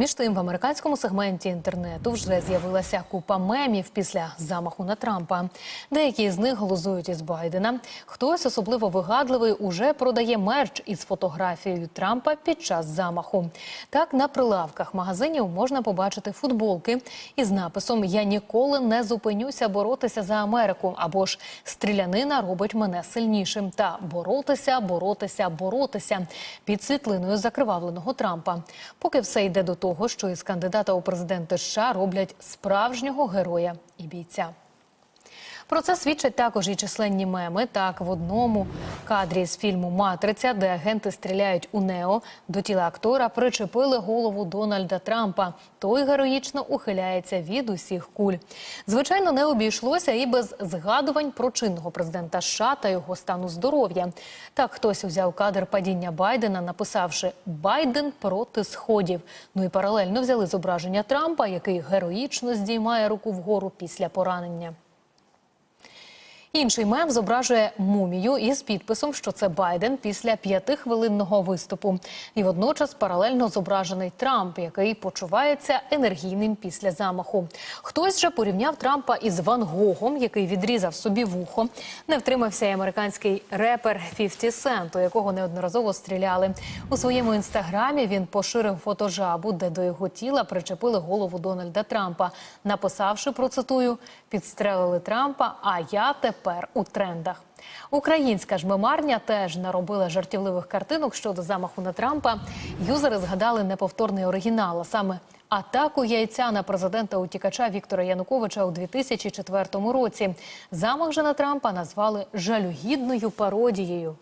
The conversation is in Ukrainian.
Між тим, в американському сегменті інтернету вже з'явилася купа мемів після замаху на Трампа. Деякі з них глузують із Байдена. Хтось, особливо вигадливий, уже продає мерч із фотографією Трампа під час замаху. Так на прилавках магазинів можна побачити футболки із написом Я ніколи не зупинюся боротися за Америку або ж стрілянина робить мене сильнішим та боротися, боротися, боротися під світлиною закривавленого Трампа. Поки все йде до того, що із кандидата у президенти США роблять справжнього героя і бійця. Про це свідчать також і численні меми. Так, в одному кадрі з фільму Матриця, де агенти стріляють у Нео, до тіла актора причепили голову Дональда Трампа. Той героїчно ухиляється від усіх куль. Звичайно, не обійшлося і без згадувань про чинного президента США та його стану здоров'я. Так, хтось узяв кадр падіння Байдена, написавши Байден проти сходів. Ну і паралельно взяли зображення Трампа, який героїчно здіймає руку вгору після поранення. Інший мем зображує мумію із підписом, що це Байден після п'ятихвилинного виступу. І водночас паралельно зображений Трамп, який почувається енергійним після замаху. Хтось же порівняв Трампа із Ван Гогом, який відрізав собі вухо. Не втримався й американський репер 50 Cent, у якого неодноразово стріляли. У своєму інстаграмі він поширив фотожабу, де до його тіла причепили голову Дональда Трампа, написавши процитую підстрелили Трампа. А я тепер у трендах. Українська ж мемарня теж наробила жартівливих картинок щодо замаху на Трампа. Юзери згадали неповторний оригінал, а саме атаку яйця на президента утікача Віктора Януковича у 2004 році. Замах же на Трампа назвали жалюгідною пародією.